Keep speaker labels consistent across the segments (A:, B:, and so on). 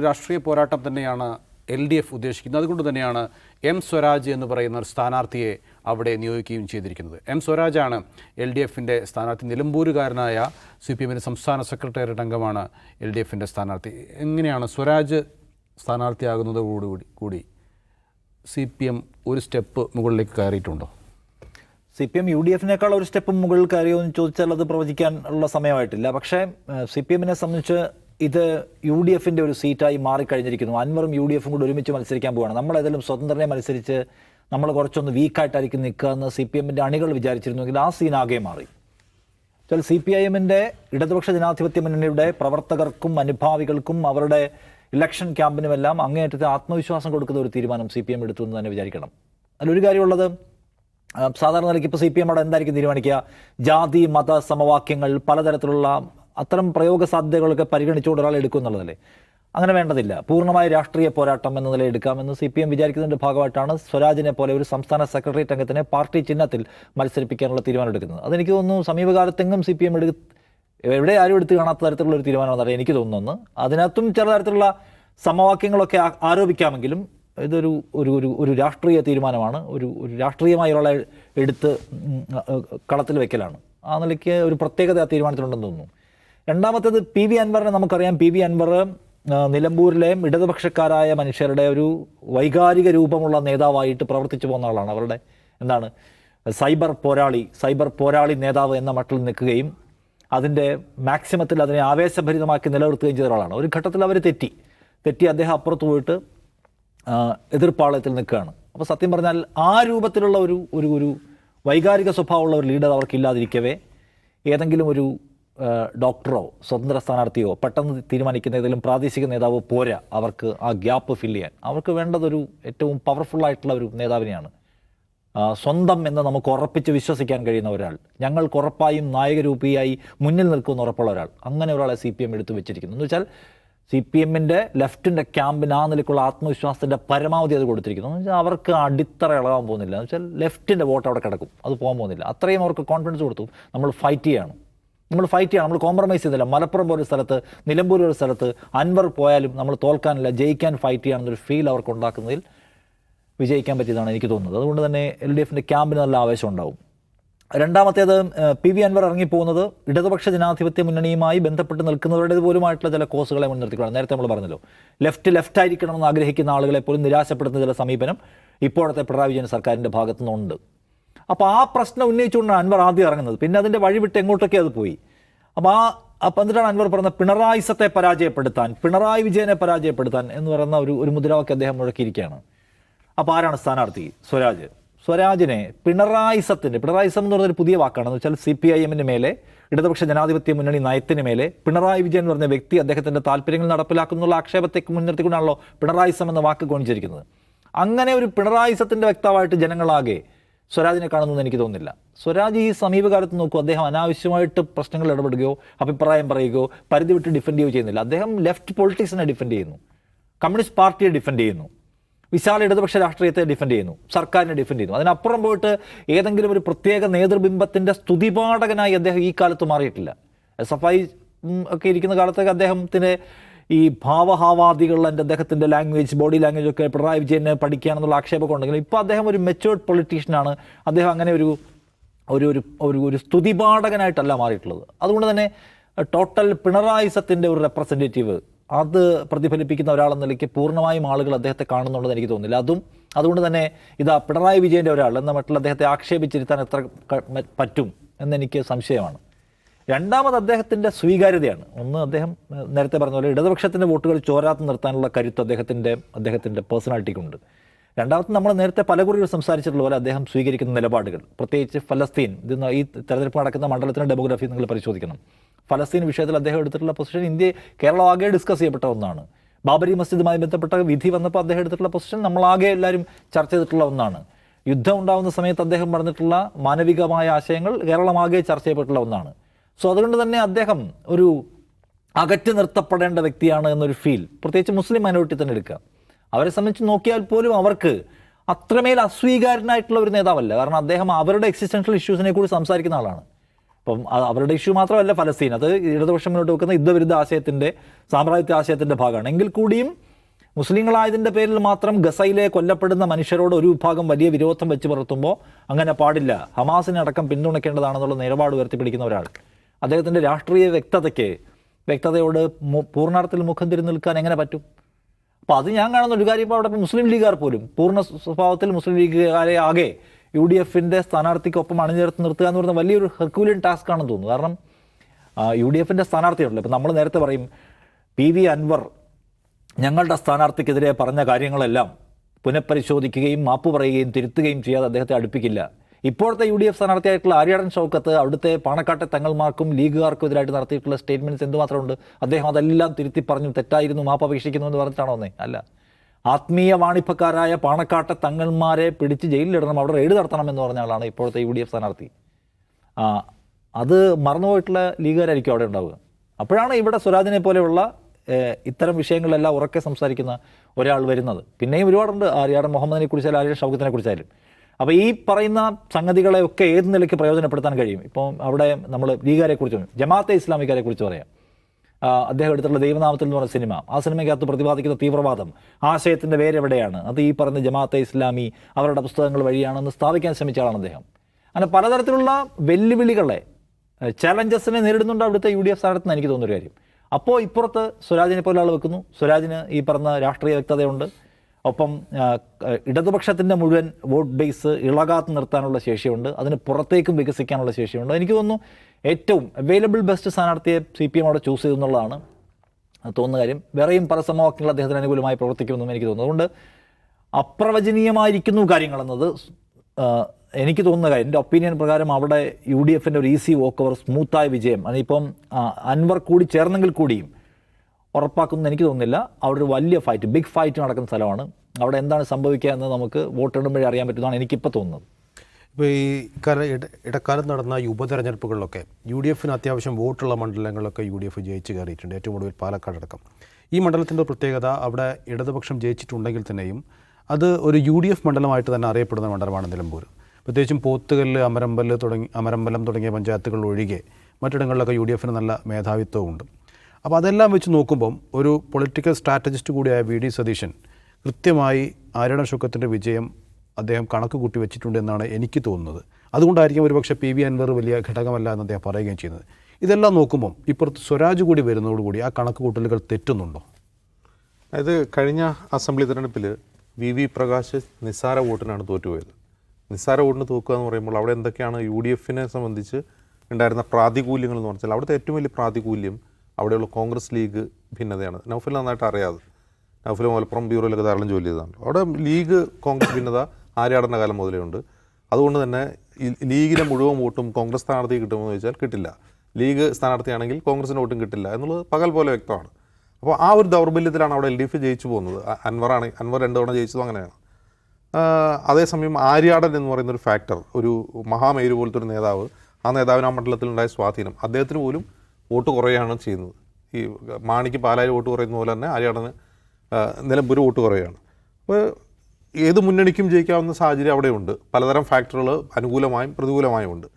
A: ഒരു രാഷ്ട്രീയ പോരാട്ടം തന്നെയാണ് എൽ ഡി എഫ് ഉദ്ദേശിക്കുന്നത്. അതുകൊണ്ട് തന്നെയാണ് എം സ്വരാജ് എന്ന് പറയുന്ന ഒരു സ്ഥാനാർത്ഥിയെ അവിടെ നിയോഗിക്കുകയും ചെയ്തിരിക്കുന്നത്. എം സ്വരാജാണ് എൽ ഡി എഫിന്റെ സ്ഥാനാർത്ഥി. നിലമ്പൂരുകാരനായ സി പി എമ്മിന്റെ സംസ്ഥാന സെക്രട്ടേറിയറ്റ് അംഗമാണ് എൽ ഡി എഫിന്റെ സ്ഥാനാർത്ഥി. എങ്ങനെയാണ് സ്വരാജ് സ്ഥാനാർത്ഥിയാകുന്നതോടുകൂടി കൂടി സി പി എം ഒരു സ്റ്റെപ്പ് മുകളിലേക്ക് കയറിയിട്ടുണ്ടോ?
B: C P M U D എഫിനേക്കാൾ ഒരു സ്റ്റെപ്പ് മുകളിൽ കയറിയോ എന്ന് ചോദിച്ചാൽ അത് പ്രവചിക്കാൻ ഉള്ള സമയമായിട്ടില്ല. പക്ഷേ സി പി എമ്മിനെ സംബന്ധിച്ച് ഇത് യു ഡി എഫിന്റെ ഒരു സീറ്റായി മാറിക്കഴിഞ്ഞിരിക്കുന്നു. അൻവറും യു ഡി എഫും കൂടി ഒരുമിച്ച് മത്സരിക്കാൻ പോവുകയാണ്. നമ്മൾ ഏതെങ്കിലും സ്വതന്ത്രനെ മത്സരിച്ച് നമ്മൾ കുറച്ചൊന്ന് വീക്കായിട്ടായിരിക്കും നിൽക്കുക എന്ന് സി പി എമ്മിന്റെ അണികൾ വിചാരിച്ചിരുന്നുവെങ്കിൽ ആ സീൻ ആകെ മാറി. ചില സി പി ഐ എമ്മിന്റെ ഇടതുപക്ഷ ജനാധിപത്യ മുന്നണിയുടെ പ്രവർത്തകർക്കും അനുഭാവികൾക്കും അവരുടെ ഇലക്ഷൻ ക്യാമ്പിനുമെല്ലാം അങ്ങേയറ്റത്തെ ആത്മവിശ്വാസം കൊടുക്കുന്ന ഒരു തീരുമാനം സി പി എം എടുത്തു എന്ന് തന്നെ വിചാരിക്കണം. അതിലൊരു കാര്യമുള്ളത് സാധാരണ നിലയ്ക്ക് ഇപ്പോൾ സി പി എം അവിടെ എന്തായിരിക്കും തീരുമാനിക്കുക? ജാതി മത സമവാക്യങ്ങൾ പലതരത്തിലുള്ള അത്തരം പ്രയോഗ സാധ്യതകളൊക്കെ പരിഗണിച്ചുകൊണ്ട് ഒരാൾ എടുക്കും എന്നുള്ളതല്ലേ അങ്ങനെ വേണ്ടതില്ല. പൂർണമായ രാഷ്ട്രീയ പോരാട്ടം എന്ന നിലയിൽ എടുക്കാമെന്ന് സി പി എം വിചാരിക്കുന്നതിന്റെ ഭാഗമായിട്ടാണ് സ്വരാജിനെ പോലെ ഒരു സംസ്ഥാന സെക്രട്ടേറിയറ്റ് അംഗത്തിനെ പാർട്ടി ചിഹ്നത്തിൽ മത്സരിപ്പിക്കാനുള്ള തീരുമാനം എടുക്കുന്നത്. അതെനിക്ക് തോന്നുന്നു സമീപകാലത്തെങ്ങും സി പി എം എടു എവിടെ ആരും എടുത്ത് കാണാത്ത തരത്തിലുള്ള ഒരു തീരുമാനമാണെന്ന് എനിക്ക് തോന്നുന്നു അതിനകത്തും ചില തരത്തിലുള്ള സമവാക്യങ്ങളൊക്കെ ആരോപിക്കാമെങ്കിലും ഇതൊരു ഒരു ഒരു ഒരു രാഷ്ട്രീയ തീരുമാനമാണ്. ഒരു ഒരു രാഷ്ട്രീയമായ ഒരാളെ എടുത്ത് കളത്തിൽ വെക്കലാണ്. ആ നിലയ്ക്ക് ഒരു പ്രത്യേകത ആ തീരുമാനത്തിലുണ്ടെന്ന് തോന്നുന്നു. രണ്ടാമത്തേത് പി വി അൻവറിനെ നമുക്കറിയാം. പി വി അൻവർ നിലമ്പൂരിലെ ഇടതുപക്ഷക്കാരായ മനുഷ്യരുടെ ഒരു വൈകാരിക രൂപമുള്ള നേതാവായിട്ട് പ്രവർത്തിച്ചു പോകുന്ന ആളാണ്. അവരുടെ എന്താണ്? സൈബർ പോരാളി സൈബർ പോരാളി നേതാവ് എന്ന മട്ടിൽ നിൽക്കുകയും അതിന്റെ മാക്സിമത്തിൽ അതിനെ ആവേശഭരിതമാക്കി നിലനിർത്തുകയും ചെയ്ത ഒരാളാണ്. ഒരു ഘട്ടത്തിൽ അവർ തെറ്റി. തെറ്റി അദ്ദേഹം അപ്പുറത്ത് പോയിട്ട് എതിർപ്പാളയത്തിൽ നിൽക്കുകയാണ്. അപ്പോൾ സത്യം പറഞ്ഞാൽ ആ രൂപത്തിലുള്ള ഒരു ഒരു ഒരു വൈകാരിക സ്വഭാവമുള്ള ഒരു ലീഡർ അവർക്കില്ലാതിരിക്കവേ ഏതെങ്കിലും ഒരു ഡോക്ടറോ സ്വതന്ത്ര സ്ഥാനാർത്ഥിയോ പെട്ടെന്ന് തീരുമാനിക്കുന്ന ഏതെങ്കിലും പ്രാദേശിക നേതാവ് പോരാ. അവർക്ക് ആ ഗ്യാപ്പ് ഫില്ല് ചെയ്യാൻ. അവർക്ക് വേണ്ടതൊരു ഏറ്റവും പവർഫുൾ ആയിട്ടുള്ള ഒരു നേതാവിനെയാണ്. സ്വന്തം എന്ന് നമുക്ക് ഉറപ്പിച്ച് വിശ്വസിക്കാൻ കഴിയുന്ന ഒരാൾ. ഞങ്ങൾക്ക് ഉറപ്പായും നായകരൂപിയായി മുന്നിൽ നിൽക്കുന്ന ഉറപ്പുള്ള ഒരാൾ. അങ്ങനെ ഒരാളെ സി പി എം എടുത്തു വെച്ചിരിക്കുന്നു. എന്ന് വെച്ചാൽ സി പി എമ്മിന്റെ ലെഫ്റ്റിന്റെ ക്യാമ്പിന് ആ നിലയ്ക്കുള്ള ആത്മവിശ്വാസത്തിന്റെ പരമാവധി അത് കൊടുത്തിരിക്കുന്നു. എന്ന് വെച്ചാൽ അവർക്ക് അടിത്തറ ഇളകാൻ പോകുന്നില്ല. എന്ന് വെച്ചാൽ ലെഫ്റ്റിന്റെ വോട്ട് അവിടെ കിടക്കും. അത് പോകാൻ പോകുന്നില്ല. അത്രയും അവർക്ക് കോൺഫിഡൻസ് കൊടുത്തു. നമ്മൾ ഫൈറ്റ് ചെയ്യാണ്. നമ്മൾ ഫൈറ്റ് ചെയ്യണം. നമ്മൾ കോംപ്രമൈസ് ചെയ്തില്ല. മലപ്പുറം പോലെ സ്ഥലത്ത് നിലമ്പൂർ ഒരു സ്ഥലത്ത് അൻവർ പോയാലും നമ്മൾ തോൽക്കാനില്ല. ജയിക്കാൻ ഫൈറ്റ് ചെയ്യാമെന്നൊരു ഫീൽ അവർക്ക് ഉണ്ടാക്കുന്നതിൽ വിജയിക്കാൻ പറ്റിയതാണ് എനിക്ക് തോന്നുന്നത്. അതുകൊണ്ട് തന്നെ എൽ ഡി എഫിന്റെ ക്യാമ്പിന് നല്ല ആവേശം ഉണ്ടാവും. രണ്ടാമത്തേത് പി വി അൻവർ ഇറങ്ങിപ്പോകുന്നത് ഇടതുപക്ഷ ജനാധിപത്യ മുന്നണിയുമായി ബന്ധപ്പെട്ട് നിൽക്കുന്നവരുടെ പോലുമായിട്ടുള്ള ചില കോഴ്സുകളെ മുൻനിർത്തിക്കൊണ്ട് നേരത്തെ നമ്മൾ പറഞ്ഞല്ലോ. ലെഫ്റ്റ് ലെഫ്റ്റ് ആയിരിക്കണമെന്ന് ആഗ്രഹിക്കുന്ന ആളുകളെ പോലും നിരാശപ്പെടുന്ന ചില സമീപനം ഇപ്പോഴത്തെ പിണറായി വിജയൻ സർക്കാരിന്റെ ഭാഗത്തു നിന്നുണ്ട് അപ്പോൾ ആ പ്രശ്നം ഉന്നയിച്ചുകൊണ്ടാണ് അൻവർ ആദ്യം ഇറങ്ങുന്നത്. പിന്നെ അതിന്റെ വഴി വിട്ട് എങ്ങോട്ടൊക്കെ അത് പോയി? അപ്പോൾ ആ അപ്പം എന്നിട്ടാണ് അൻവർ പറഞ്ഞത് പിണറായിസത്തെ പരാജയപ്പെടുത്താൻ പിണറായി വിജയനെ പരാജയപ്പെടുത്താൻ എന്ന് പറയുന്ന ഒരു ഒരു മുദ്രാവാക്യം അദ്ദേഹം മുഴക്കിയിരിക്കുകയാണ്. അപ്പോൾ ആരാണ് സ്ഥാനാർത്ഥി? സ്വരാജ്. സ്വരാജിനെ പിണറായിസത്തിന്റെ പിണറായിസം എന്ന് പറഞ്ഞൊരു പുതിയ വാക്കാണ്. എന്ന് വെച്ചാൽ സി പി ഐ എമ്മിന് മേലെ ഇടതുപക്ഷ ജനാധിപത്യ മുന്നണി നയത്തിന് മേലെ പിണറായി വിജയൻ എന്ന് പറഞ്ഞ വ്യക്തി അദ്ദേഹത്തിന്റെ താല്പര്യങ്ങൾ നടപ്പിലാക്കുന്നുള്ള ആക്ഷേപത്തെ മുൻനിർത്തിക്കൊണ്ടാണല്ലോ പിണറായിസം എന്ന വാക്ക് ഗണിച്ചിരിക്കുന്നത് അങ്ങനെ ഒരു പിണറായിസത്തിന്റെ വ്യക്തമായിട്ട് ജനങ്ങളാകെ സ്വരാജിനെ കാണുന്നതെന്ന് എനിക്ക് തോന്നുന്നില്ല. സ്വരാജ് ഈ സമീപകാലത്ത് നോക്കൂ അദ്ദേഹം അനാവശ്യമായിട്ട് പ്രശ്നങ്ങൾ ഇടപെടുകയോ അഭിപ്രായം പറയുകയോ പരിധി വിട്ട് ഡിഫെൻഡ് ചെയ്യുകയോ ചെയ്യുന്നില്ല. അദ്ദേഹം ലെഫ്റ്റ് പൊളിറ്റിക്സിനെ ഡിഫെൻഡ് ചെയ്യുന്നു. കമ്മ്യൂണിസ്റ്റ് പാർട്ടിയെ ഡിഫെൻഡ് ചെയ്യുന്നു. വിശാല ഇടതുപക്ഷ രാഷ്ട്രീയത്തെ ഡിഫെൻഡ് ചെയ്യുന്നു. സർക്കാരിനെ ഡിഫെൻഡ് ചെയ്യുന്നു. അതിനപ്പുറം പോയിട്ട് ഏതെങ്കിലും ഒരു പ്രത്യേക നേതൃബിംബത്തിന്റെ സ്തുതിപാഠകനായി അദ്ദേഹം ഈ കാലത്ത് മാറിയിട്ടില്ല. എസ് എഫ് ഐ ഒക്കെ ഇരിക്കുന്ന കാലത്തൊക്കെ അദ്ദേഹത്തിന്റെ ഈ ഭാവഹാവാദികൾ എന്റെ അദ്ദേഹത്തിന്റെ ലാംഗ്വേജ് ബോഡി ലാംഗ്വേജ് ഒക്കെ പിണറായി വിജയന് പഠിക്കുകയാണെന്നുള്ള ആക്ഷേപമൊക്കെ ഉണ്ടെങ്കിലും ഇപ്പോൾ അദ്ദേഹം ഒരു മെച്ചുവേർഡ് പൊളിറ്റീഷ്യനാണ് അദ്ദേഹം അങ്ങനെ ഒരു ഒരു ഒരു ഒരു സ്തുതിപാഠകനായിട്ടല്ല മാറിയിട്ടുള്ളത്. അതുകൊണ്ട് തന്നെ ടോട്ടൽ പിണറായിസത്തിന്റെ ഒരു റെപ്രസെന്റേറ്റീവ് അത് പ്രതിഫലിപ്പിക്കുന്ന ഒരാളെന്ന നിലയ്ക്ക് പൂർണമായും ആളുകൾ അദ്ദേഹത്തെ കാണുന്നുണ്ടെന്ന് എനിക്ക് തോന്നുന്നില്ല. അതും അതുകൊണ്ട് തന്നെ ഇതാ പിണറായി വിജയന്റെ ഒരാൾ എന്ന മട്ടിൽ അദ്ദേഹത്തെ ആക്ഷേപിച്ചിരുത്താൻ എത്ര പറ്റും എന്നെനിക്ക് സംശയമാണ്. രണ്ടാമത് അദ്ദേഹത്തിന്റെ സ്വീകാര്യതയാണ്. ഒന്ന് അദ്ദേഹം നേരത്തെ പറഞ്ഞ പോലെ ഇടതുപക്ഷത്തിന്റെ വോട്ടുകൾ ചോരാത്ത് നിർത്താനുള്ള കരുത്ത് അദ്ദേഹത്തിന്റെ അദ്ദേഹത്തിന്റെ പേഴ്സണാലിറ്റിക്കുണ്ട്. രണ്ടാമത്തെ നമ്മൾ നേരത്തെ പല കുറികൾ സംസാരിച്ചിട്ടുള്ള പോലെ അദ്ദേഹം സ്വീകരിക്കുന്ന നിലപാടുകൾ. പ്രത്യേകിച്ച് ഫലസ്തീൻ ഇത് ഈ തെരഞ്ഞെടുപ്പ് നടക്കുന്ന മണ്ഡലത്തിന്റെ ഡെമോഗ്രഫി നിങ്ങൾ പരിശോധിക്കണം. ഫലസ്തീൻ വിഷയത്തിൽ അദ്ദേഹം എടുത്തിട്ടുള്ള പൊസിഷൻ ഇന്ത്യ കേരളം ആകെ ഡിസ്കസ് ചെയ്യപ്പെട്ട ഒന്നാണ്. ബാബരി മസ്ജിദുമായി ബന്ധപ്പെട്ട വിധി വന്നപ്പോൾ അദ്ദേഹം എടുത്തിട്ടുള്ള പൊസിഷൻ നമ്മളാകെ എല്ലാവരും ചർച്ച ചെയ്തിട്ടുള്ള ഒന്നാണ്. യുദ്ധം ഉണ്ടാകുന്ന സമയത്ത് അദ്ദേഹം പറഞ്ഞിട്ടുള്ള മാനവികമായ ആശയങ്ങൾ കേരളമാകെ ചർച്ച ചെയ്യപ്പെട്ടുള്ള ഒന്നാണ്. സോ അതുകൊണ്ട് തന്നെ അദ്ദേഹം ഒരു അകറ്റി നിർത്തപ്പെടേണ്ട വ്യക്തിയാണ് എന്നൊരു ഫീൽ പ്രത്യേകിച്ച് മുസ്ലിം മൈനോറിറ്റി തന്നെ എടുക്കുക. അവരെ സംബന്ധിച്ച് നോക്കിയാൽ പോലും അവർക്ക് അത്രമേൽ അസ്വീകാരനായിട്ടുള്ള ഒരു നേതാവല്ല. കാരണം അദ്ദേഹം അവരുടെ എക്സിസ്റ്റൻഷ്യൽ ഇഷ്യൂസിനെ കൂടി സംസാരിക്കുന്ന ആളാണ്. അപ്പം അവരുടെ ഇഷ്യൂ മാത്രമല്ല ഫലസ്തീൻ. അത് ഇടതുപക്ഷം മുന്നോട്ട് വെക്കുന്ന യുദ്ധവിരുദ്ധ ആശയത്തിന്റെ സാമ്രാജ്യത്വ ആശയത്തിന്റെ ഭാഗമാണ്. എങ്കിൽ കൂടിയും മുസ്ലിങ്ങളായതിന്റെ പേരിൽ മാത്രം ഗസയിലെ കൊല്ലപ്പെടുന്ന മനുഷ്യരോട് ഒരു വിഭാഗം വലിയ വിരോധം വെച്ച് പുലർത്തുമ്പോൾ അങ്ങനെ പാടില്ല. ഹമാസിനെ അടക്കം പിന്തുണയ്ക്കേണ്ടതാണെന്നുള്ള നിലപാട് ഉയർത്തിപ്പിടിക്കുന്ന ഒരാൾ. അദ്ദേഹത്തിന്റെ രാഷ്ട്രീയ വ്യക്തതയ്ക്ക് വ്യക്തതയോട് പൂർണാർത്ഥത്തിൽ മുഖം തിരിഞ്ഞു നിൽക്കാൻ എങ്ങനെ പറ്റും? അപ്പോൾ അത് ഞാൻ കാണുന്ന ഒരു കാര്യം ഇപ്പോൾ അവിടെ മുസ്ലിം ലീഗുകാർ പോലും പൂർണ സ്വഭാവത്തിൽ മുസ്ലിം ലീഗുകാരെ ആകെ യു ഡി എഫിന്റെ സ്ഥാനാർത്ഥിക്കൊപ്പം അണിനിരത്ത് നിർത്തുക എന്ന് പറയുന്ന വലിയൊരു ഹെർക്കൂലിയൻ ടാസ്ക് ആണെന്ന് തോന്നുന്നു. കാരണം യു ഡി എഫിന്റെ സ്ഥാനാർത്ഥിയുണ്ടല്ലോ ഇപ്പം നമ്മൾ നേരത്തെ പറയും പി വി അൻവർ ഞങ്ങളുടെ സ്ഥാനാർത്ഥിക്കെതിരെ പറഞ്ഞ കാര്യങ്ങളെല്ലാം പുനഃപരിശോധിക്കുകയും മാപ്പ് പറയുകയും തിരുത്തുകയും ചെയ്യാതെ അദ്ദേഹത്തെ അടുപ്പിക്കില്ല. ഇപ്പോഴത്തെ യു ഡി എഫ് സ്ഥാനാർത്ഥിയായിട്ടുള്ള ആര്യാടൻ ഷൗക്കത്ത് അവിടുത്തെ പാണക്കാട്ടെ തങ്ങൾമാർക്കും ലീഗുകാർക്കും എതിരായിട്ട് നടത്തിയിട്ടുള്ള സ്റ്റേറ്റ്മെന്റ്സ് എന്തുമാത്രമുണ്ട്? അദ്ദേഹം അതെല്ലാം തിരുത്തി പറഞ്ഞു തെറ്റായിരുന്നു മാപ്പ് അപേക്ഷിക്കുന്നു എന്ന് പറഞ്ഞിട്ടാണോ ഒന്നേ അല്ല. ആത്മീയ വാണിഭക്കാരായ പാണക്കാട്ടെ തങ്ങൾമാരെ പിടിച്ച് ജയിലിലിടണം അവിടെ റെയ്ഡ് നടത്തണം എന്ന് പറഞ്ഞ ആളാണ് ഇപ്പോഴത്തെ യു ഡി എഫ് സ്ഥാനാർത്ഥി അത് മറന്നുപോയിട്ടുള്ള ലീഗുകാരായിരിക്കും അവിടെ ഉണ്ടാവുക. അപ്പോഴാണ് ഇവിടെ സ്വരാജിനെ പോലെയുള്ള ഇത്തരം വിഷയങ്ങളെല്ലാം ഉറക്കെ സംസാരിക്കുന്ന ഒരാൾ വരുന്നത്. പിന്നെയും ഒരുപാടുണ്ട് ആര്യാടൻ മുഹമ്മദിനെ കുറിച്ചാലും ആര്യ ഷൗക്കത്തിനെ കുറിച്ചാലും അപ്പോൾ ഈ പറയുന്ന സംഗതികളെയൊക്കെ ഏത് നിലയ്ക്ക് പ്രയോജനപ്പെടുത്താൻ കഴിയും? ഇപ്പോൾ അവിടെ നമ്മൾ ലീഗാരെക്കുറിച്ച് കുറിച്ച് ജമാഅത്തെ ഇസ്ലാമിക്കാരെ കുറിച്ച് പറയാം. അദ്ദേഹം എടുത്തിട്ടുള്ള ദൈവനാമത്തിൽ എന്ന് പറഞ്ഞ സിനിമ. ആ സിനിമയ്ക്കകത്ത് പ്രതിപാദിക്കുന്ന തീവ്രവാദം ആശയത്തിന്റെ വേരെവിടെയാണ്? അത് ഈ പറയുന്ന ജമാഅത്തെ ഇസ്ലാമി അവരുടെ പുസ്തകങ്ങൾ വഴിയാണെന്ന് സ്ഥാപിക്കാൻ ശ്രമിച്ച ആളാണ് അദ്ദേഹം. അങ്ങനെ പലതരത്തിലുള്ള വെല്ലുവിളികളെ ചലഞ്ചസിനെ നേരിടുന്നുണ്ട് അവിടുത്തെ യു ഡി എഫ് സ്ഥാനത്ത് എനിക്ക് തോന്നുന്നൊരു കാര്യം. അപ്പോൾ ഇപ്പുറത്ത് സ്വരാജിനെ പോലെ ആൾ വെക്കുന്നു. സ്വരാജിന് ഈ പറഞ്ഞ രാഷ്ട്രീയ വ്യക്തതയുണ്ട്. ഒപ്പം ഇടതുപക്ഷത്തിന്റെ മുഴുവൻ വോട്ട് ബേസ് ഇളകാത്ത് നിർത്താനുള്ള ശേഷിയുണ്ട്. അതിന് പുറത്തേക്കും വികസിക്കാനുള്ള ശേഷിയുണ്ട്. എനിക്ക് തോന്നുന്നു ഏറ്റവും അവൈലബിൾ ബെസ്റ്റ് സ്ഥാനാർത്ഥിയെ സി പി എം അവിടെ ചൂസ് ചെയ്തെന്നുള്ളതാണ് തോന്നുന്ന കാര്യം. വേറെയും പല സമവാക്യങ്ങൾ അദ്ദേഹത്തിന് അനുകൂലമായി പ്രവർത്തിക്കുമെന്നും എനിക്ക് തോന്നുന്നു. അതുകൊണ്ട് അപ്രവചനീയമായിരിക്കുന്നു കാര്യങ്ങളെന്നത് എനിക്ക് തോന്നുന്ന കാര്യം. എന്റെ ഒപ്പീനിയൻ പ്രകാരം അവിടെ യു ഡി എഫിന്റെ ഒരു ഈസി വോക്ക് ഓവർ സ്മൂത്തായ വിജയം. അതിപ്പം അൻവർ കൂടി ചേർന്നെങ്കിൽ കൂടിയും ഉറപ്പാക്കുന്നു എനിക്ക് തോന്നുന്നില്ല. അവിടെ ഒരു വലിയ ഫൈറ്റ് ബിഗ് ഫൈറ്റ് നടക്കുന്ന സ്ഥലമാണ്. അവിടെ എന്താണ് സംഭവിക്കുക എന്ന് നമുക്ക് വോട്ടിടുമ്പോഴേ അറിയാൻ പറ്റുന്നതാണ് എനിക്കിപ്പോൾ തോന്നുന്നത്.
C: ഇപ്പോൾ ഈ കാല ഇട ഇടക്കാലത്ത് നടന്ന ഈ ഉപതെരഞ്ഞെടുപ്പുകളിലൊക്കെ യു ഡി എഫിന് അത്യാവശ്യം വോട്ടുള്ള മണ്ഡലങ്ങളിലൊക്കെ യു ഡി എഫ് ജയിച്ച് കയറിയിട്ടുണ്ട് ഏറ്റവും ഒടുവിൽ പാലക്കാട് അടക്കം. ഈ മണ്ഡലത്തിന്റെ പ്രത്യേകത അവിടെ ഇടതുപക്ഷം ജയിച്ചിട്ടുണ്ടെങ്കിൽ തന്നെയും അത് ഒരു യു ഡി എഫ് മണ്ഡലമായിട്ട് തന്നെ അറിയപ്പെടുന്ന മണ്ഡലമാണ് നിലമ്പൂർ പ്രത്യേകിച്ചും പോത്തുകല്ല് അമരമ്പൽ തുടങ്ങി അമരമ്പലം തുടങ്ങിയ പഞ്ചായത്തുകൾ ഒഴികെ മറ്റിടങ്ങളിലൊക്കെ യു ഡി എഫിന് നല്ല മേധാവിത്വമുണ്ട്. അപ്പോൾ അതെല്ലാം വെച്ച് നോക്കുമ്പം ഒരു പൊളിറ്റിക്കൽ സ്ട്രാറ്റജിസ്റ്റ് കൂടിയായ വി ഡി സതീശൻ കൃത്യമായി ആരുടെ ശുക്കത്തിന്റെ വിജയം അദ്ദേഹം കണക്ക് കൂട്ടി വെച്ചിട്ടുണ്ട് എന്നാണ് എനിക്ക് തോന്നുന്നത്. അതുകൊണ്ടായിരിക്കും ഒരുപക്ഷെ പി വി അൻവർ വലിയ ഘടകമല്ല എന്ന് അദ്ദേഹം പറയുകയും ചെയ്യുന്നത്. ഇതെല്ലാം നോക്കുമ്പം ഇപ്പുറത്ത് സ്വരാജ് കൂടി വരുന്നതോടുകൂടി ആ കണക്ക് കൂട്ടലുകൾ തെറ്റുന്നുണ്ടോ?
D: അതായത് കഴിഞ്ഞ അസംബ്ലി തിരഞ്ഞെടുപ്പിൽ വി വി പ്രകാശ് നിസ്സാര വോട്ടിനാണ് തോറ്റുപോയത്. നിസ്സാര വോട്ടിന് തോക്കുക എന്ന് പറയുമ്പോൾ അവിടെ എന്തൊക്കെയാണ് യു ഡി എഫിനെ സംബന്ധിച്ച് ഉണ്ടായിരുന്ന പ്രാതികൂല്യങ്ങൾ എന്ന് പറഞ്ഞാൽ അവിടുത്തെ ഏറ്റവും വലിയ പ്രാതികൂല്യം അവിടെയുള്ള കോൺഗ്രസ് ലീഗ് ഭിന്നതയാണ്. നൗഫിൽ നന്നായിട്ട് അറിയാതെ. നൗഫിൽ മലപ്പുറം ബ്യൂറോയിലൊക്കെ ധാരാളം ജോലി ചെയ്തതാണ് അവിടെ ലീഗ് കോൺഗ്രസ് ഭിന്നത ആര്യാടന കാലം മുതലേ ഉണ്ട്. അതുകൊണ്ട് തന്നെ ലീഗിലെ മുഴുവൻ വോട്ടും കോൺഗ്രസ് സ്ഥാനാർത്ഥി കിട്ടുമെന്ന് ചോദിച്ചാൽ കിട്ടില്ല. ലീഗ് സ്ഥാനാർത്ഥിയാണെങ്കിൽ കോൺഗ്രസിന് വോട്ടും കിട്ടില്ല എന്നുള്ളത് പകൽ പോലെ വ്യക്തമാണ്. അപ്പോൾ ആ ഒരു ദൗർബല്യത്തിലാണ് അവിടെ എൽ ഡി എഫ് ജയിച്ചു പോകുന്നത്. അൻവറാണ് അൻവർ രണ്ട് തവണ ജയിച്ചതും അങ്ങനെയാണ്. അതേസമയം ആര്യാടൻ എന്ന് പറയുന്ന ഒരു ഫാക്ടർ ഒരു മഹാമേരു പോലത്തെ ഒരു നേതാവ് ആ നേതാവിന് ആ മണ്ഡലത്തിലുണ്ടായ സ്വാധീനം. അദ്ദേഹത്തിന് പോലും വോട്ട് കുറയുകയാണ് ചെയ്യുന്നത്. ഈ മാണിക്ക് പാലായിൽ വോട്ട് കുറയുന്ന പോലെ തന്നെ ആര്യാടന് ആ, നിലമ്പൂർ വോട്ട് കുറയുകയാണ്. അപ്പോൾ ഏത് മുന്നണിക്കും ജയിക്കാവുന്ന സാഹചര്യം അവിടെയുണ്ട്. പലതരം ഫാക്ടറുകൾ അനുകൂലമായും പ്രതികൂലമായും ഉണ്ട്.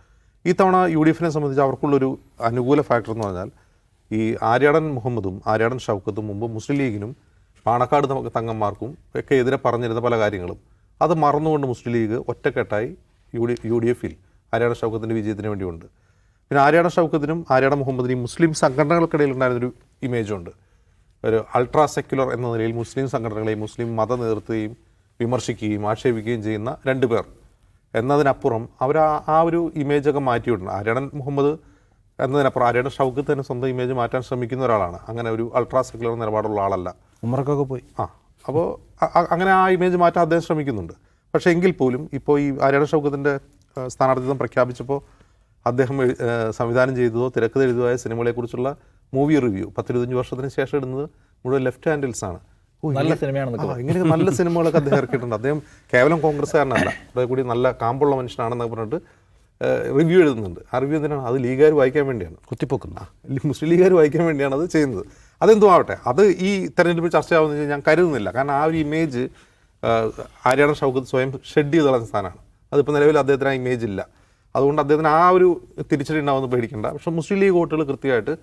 D: ഈ തവണ യു ഡി എഫിനെ സംബന്ധിച്ച് അവർക്കുള്ളൊരു അനുകൂല ഫാക്ടർ എന്ന് പറഞ്ഞാൽ ഈ ആര്യാടൻ മുഹമ്മദും ആര്യാടൻ ഷൗക്കത്തും മുമ്പ് മുസ്ലിം ലീഗിനും പാണക്കാട് തങ്ങന്മാർക്കും ഒക്കെ എതിരെ പറഞ്ഞിരുന്ന പല കാര്യങ്ങളും അത് മറന്നുകൊണ്ട് മുസ്ലിം ലീഗ് ഒറ്റക്കെട്ടായി യു ഡി യു ഡി എഫിൽ ആര്യാടൻ ഷൗക്കത്തിന്റെ വിജയത്തിന് വേണ്ടിയുണ്ട്. പിന്നെ ആര്യാട ഷൗക്കത്തിനും ആര്യാട മുഹമ്മദിനും മുസ്ലിം സംഘടനകൾക്കിടയിൽ ഉണ്ടായിരുന്നൊരു ഇമേജുണ്ട്. ഒരു അൾട്രാ സെക്യുലർ എന്ന നിലയിൽ മുസ്ലിം സംഘടനകളെയും മുസ്ലിം മത നേതൃത്വയും വിമർശിക്കുകയും ആക്ഷേപിക്കുകയും ചെയ്യുന്ന രണ്ട് പേർ എന്നതിനപ്പുറം അവർ ആ ഒരു ഇമേജൊക്കെ മാറ്റിയിട്ടുണ്ട്. ആര്യാടൻ മുഹമ്മദ് എന്നതിനപ്പുറം ആര്യാടൻ ഷൗക്കത്ത് തന്നെ സ്വന്തം ഇമേജ് മാറ്റാൻ ശ്രമിക്കുന്ന ഒരാളാണ്. അങ്ങനെ ഒരു അൾട്രാ സെക്യുലർ നിലപാടുള്ള ആളല്ല.
A: ഉമ്മർക്കൊക്കെ പോയി.
D: ആ അപ്പോൾ അങ്ങനെ ആ ഇമേജ് മാറ്റാൻ അദ്ദേഹം ശ്രമിക്കുന്നുണ്ട്. പക്ഷേ എങ്കിൽ പോലും ഇപ്പോൾ ഈ ആര്യാടൻ ഷൗക്കത്തിന്റെ സ്ഥാനാർത്ഥിത്വം പ്രഖ്യാപിച്ചപ്പോൾ അദ്ദേഹം സംവിധാനം ചെയ്തതോ തിരക്കഥ എഴുതുവായ സിനിമകളെക്കുറിച്ചുള്ള മൂവി റിവ്യൂ. പത്തിരുപത്തഞ്ച് വർഷത്തിന് ശേഷം ഇടുന്നത് മുഴുവൻ ലെഫ്റ്റ് ഹാൻഡിൽസ് ആണ്
B: നല്ല
D: സിനിമയാണ് ഇങ്ങനെ നല്ല സിനിമകളൊക്കെ അദ്ദേഹം ഇറക്കിയിട്ടുണ്ട്. അദ്ദേഹം കേവലം കോൺഗ്രസ്സുകാരനല്ല. കുറെ കൂടി നല്ല കാമ്പുള്ള മനുഷ്യനാണെന്നൊക്കെ പറഞ്ഞിട്ട് റിവ്യൂ എഴുതുന്നുണ്ട്. ആ റിവ്യൂ എന്തിനാണ്? അത് ലീഗുകാർ വായിക്കാൻ വേണ്ടിയാണ്.
A: കുത്തിപ്പൊക്കുന്ന.
D: മുസ്ലിം ലീഗുകാർ വായിക്കാൻ വേണ്ടിയാണ് അത് ചെയ്യുന്നത്. അതെന്തും ആവട്ടെ അത് ഈ തെരഞ്ഞെടുപ്പ് ചർച്ചയാവുന്ന ഞാൻ കരുതുന്നില്ല. കാരണം ആ ഒരു ഇമേജ് ആര്യാടൻ ഷൗക്കത്ത് സ്വയം ഷെഡ് ചെയ്ത് കളഞ്ഞ സ്ഥാനമാണ് അതിപ്പോൾ നിലവിൽ അദ്ദേഹത്തിന് ആ ഇമേജ് ഇല്ല. അതുകൊണ്ട് അദ്ദേഹത്തിന് ആ ഒരു തിരിച്ചടി ഉണ്ടാവുമെന്ന് പേടിക്കേണ്ട. പക്ഷെ മുസ്ലിം ലീഗ് വോട്ടുകൾ കൃത്യമായിട്ട്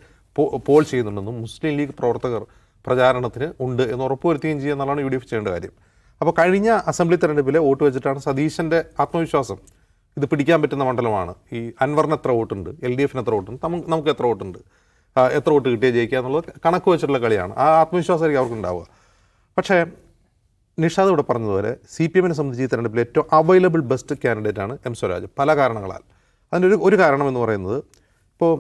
D: പോൾ ചെയ്യുന്നുണ്ടെന്നും മുസ്ലിം ലീഗ് പ്രവർത്തകർ പ്രചാരണത്തിന് ഉണ്ട് എന്ന് ഉറപ്പുവരുത്തുകയും ചെയ്യുക എന്നുള്ളതാണ് യു ഡി എഫ് ചെയ്യേണ്ട കാര്യം. അപ്പോൾ കഴിഞ്ഞ അസംബ്ലി തെരഞ്ഞെടുപ്പിലെ വോട്ട് വെച്ചിട്ടാണ് സതീശന്റെ ആത്മവിശ്വാസം. ഇത് പിടിക്കാൻ പറ്റുന്ന മണ്ഡലമാണ്. ഈ അൻവറിന് എത്ര വോട്ടുണ്ട്? എൽ ഡി എഫിന് എത്ര വോട്ടുണ്ട്? നമുക്ക് എത്ര വോട്ടുണ്ട്? എത്ര വോട്ട് കിട്ടിയാൽ ജയിക്കുക എന്നുള്ളത് കണക്ക് വെച്ചിട്ടുള്ള കളിയാണ്. ആ ആത്മവിശ്വാസമായിരിക്കും അവർക്കുണ്ടാവുക. പക്ഷേ നിഷാദ് ഇവിടെ പറഞ്ഞതുപോലെ സി പി എമ്മിനെ സംബന്ധിച്ച് ഈ തെരഞ്ഞെടുപ്പിൽ ഏറ്റവും അവൈലബിൾ ബെസ്റ്റ് കാൻഡിഡേറ്റ് ആണ് എം സ്വരാജ് പല കാരണങ്ങളാൽ. അതിന്റെ ഒരു ഒരു കാരണം എന്ന് പറയുന്നത് ഇപ്പോൾ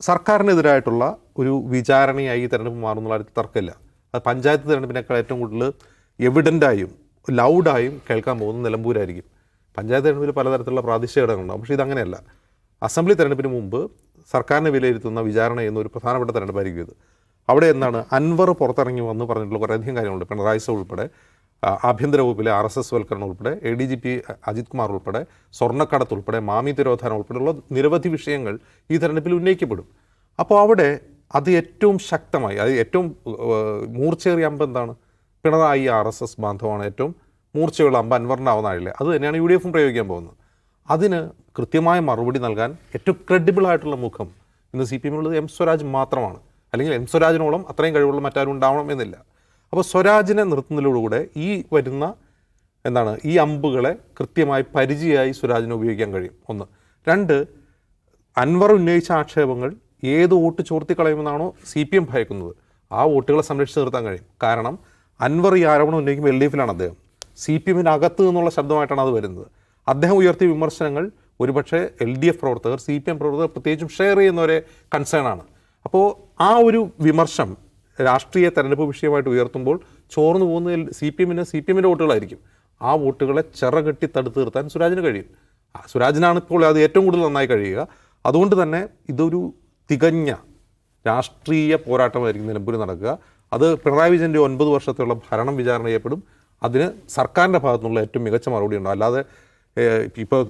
D: സർക്കാരിനെതിരായിട്ടുള്ള ഒരു വിചാരണയായി ഈ തെരഞ്ഞെടുപ്പ് മാറുന്നുള്ള കാര്യത്തിൽ തർക്കമില്ല. അത് പഞ്ചായത്ത് തെരഞ്ഞെടുപ്പിനേക്കാൾ ഏറ്റവും കൂടുതൽ എവിഡന്റായും ലൗഡായും കേൾക്കാൻ പോകുന്നത് നിലമ്പൂരായിരിക്കും. പഞ്ചായത്ത് തെരഞ്ഞെടുപ്പിൽ പലതരത്തിലുള്ള പ്രാദേശിക ഘടകങ്ങളുണ്ടാകും പക്ഷേ ഇതങ്ങനെയല്ല. അസംബ്ലി തെരഞ്ഞെടുപ്പിന് മുമ്പ് സർക്കാരിനെ വിലയിരുത്തുന്ന വിചാരണ എന്നൊരു പ്രധാനപ്പെട്ട തെരഞ്ഞെടുപ്പായിരിക്കും ഇത്. അവിടെ എന്താണ് അൻവർ പുറത്തിറങ്ങി വന്ന് പറഞ്ഞിട്ടുള്ള കുറേയധികം കാര്യങ്ങളുണ്ട്. പിണറായി ഉൾപ്പെടെ ആഭ്യന്തര വകുപ്പിലെ ആർ എസ് എസ് വൽക്കരണം ഉൾപ്പെടെ A D G P Ajith Kumar ഉൾപ്പെടെ സ്വർണക്കടത്ത് ഉൾപ്പെടെ മാമി തിരോധാനം ഉൾപ്പെടെയുള്ള നിരവധി വിഷയങ്ങൾ ഈ തെരഞ്ഞെടുപ്പിൽ ഉന്നയിക്കപ്പെടും. അപ്പോൾ അവിടെ അത് ഏറ്റവും ശക്തമായി അത് ഏറ്റവും മൂർച്ചയേറിയ അമ്പ് എന്താണ്? പിണറായി ആർ എസ് എസ് ബാന്ധവമാണ് ഏറ്റവും മൂർച്ചയുള്ള അമ്പ് ആയില്ലേ അത് തന്നെയാണ് യു ഡി എഫും പ്രയോഗിക്കാൻ പോകുന്നത്. അതിന് കൃത്യമായ മറുപടി നൽകാൻ ഏറ്റവും ക്രെഡിബിൾ ആയിട്ടുള്ള മുഖം ഇന്ന് സി പി എമ്മിലുള്ളത് എം സ്വരാജ് മാത്രമാണ്. അല്ലെങ്കിൽ എം സ്വരാജിനോളം അത്രയും കഴിവുള്ള മറ്റാരും ഉണ്ടാവണം എന്നില്ല. അപ്പോൾ സ്വരാജിനെ നിർത്തുന്നതിലൂടെ ഈ വരുന്ന എന്താണ് ഈ അമ്പുകളെ കൃത്യമായി പരിചയമായി സ്വരാജിനെ ഉപയോഗിക്കാൻ കഴിയും. ഒന്ന്. രണ്ട് അൻവർ ഉന്നയിച്ച ആക്ഷേപങ്ങൾ ഏത് വോട്ട് ചോർത്തി കളയുമെന്നാണോ സി പി എം ഭയക്കുന്നത്. ആ വോട്ടുകളെ സംരക്ഷിച്ച് നിർത്താൻ കഴിയും. കാരണം അൻവർ ഈ ആരോപണം ഉന്നയിക്കുമ്പോൾ എൽ ഡി എഫിലാണ് അദ്ദേഹം. സി പി എമ്മിന്റെ അകത്ത് നിന്നുള്ള ശബ്ദമായിട്ടാണ് അത് വരുന്നത്. അദ്ദേഹം ഉയർത്തിയ വിമർശനങ്ങൾ ഒരുപക്ഷെ എൽ ഡി എഫ് പ്രവർത്തകർ സി പി എം പ്രവർത്തകർ പ്രത്യേകിച്ചും ഷെയർ ചെയ്യുന്നവരെ കൺസേൺ ആണ്. അപ്പോൾ ആ ഒരു വിമർശം രാഷ്ട്രീയ തെരഞ്ഞെടുപ്പ് വിഷയമായിട്ട് ഉയർത്തുമ്പോൾ ചോർന്നു പോകുന്നതിൽ സി പി എമ്മിന് സി പി എമ്മിന്റെ വോട്ടുകളായിരിക്കും. ആ വോട്ടുകളെ ചിറകെട്ടി തടുത്ത് നിർത്താൻ സുരാജിന് കഴിയും. സുരാജിനാണ് ഇപ്പോൾ അത് ഏറ്റവും കൂടുതൽ നന്നായി കഴിയുക. അതുകൊണ്ട് തന്നെ ഇതൊരു തികഞ്ഞ രാഷ്ട്രീയ പോരാട്ടമായിരിക്കും നിലമ്പൂരിൽ നടക്കുക. അത് പിണറായി വിജയന്റെ ഒൻപത് വർഷത്തുള്ള ഭരണം വിചാരണ ചെയ്യപ്പെടും. അതിന് സർക്കാരിന്റെ ഭാഗത്തുനിന്നുള്ള ഏറ്റവും മികച്ച മറുപടി ഉണ്ടാവും അല്ലാതെ ഇപ്പോൾ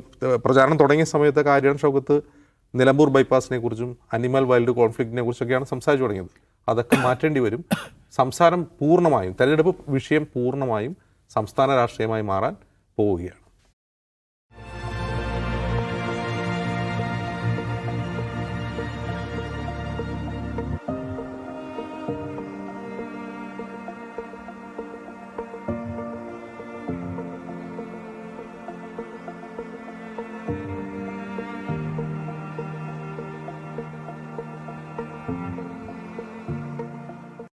D: പ്രചാരണം തുടങ്ങിയ സമയത്ത് ആര്യാൻ ഷൗക്കത്ത് നിലമ്പൂർ ബൈപ്പാസിനെ കുറിച്ചും അനിമൽ വൈൽഡ് കോൺഫ്ലിക്റ്റിനെ കുറിച്ചൊക്കെയാണ് സംസാരിച്ചു തുടങ്ങിയത്. അതൊക്കെ മാറ്റേണ്ടി വരും. സംസാരം പൂർണമായും തെരഞ്ഞെടുപ്പ് വിഷയം പൂർണമായും സംസ്ഥാന രാഷ്ട്രീയമായി മാറാൻ പോവുകയാണ്.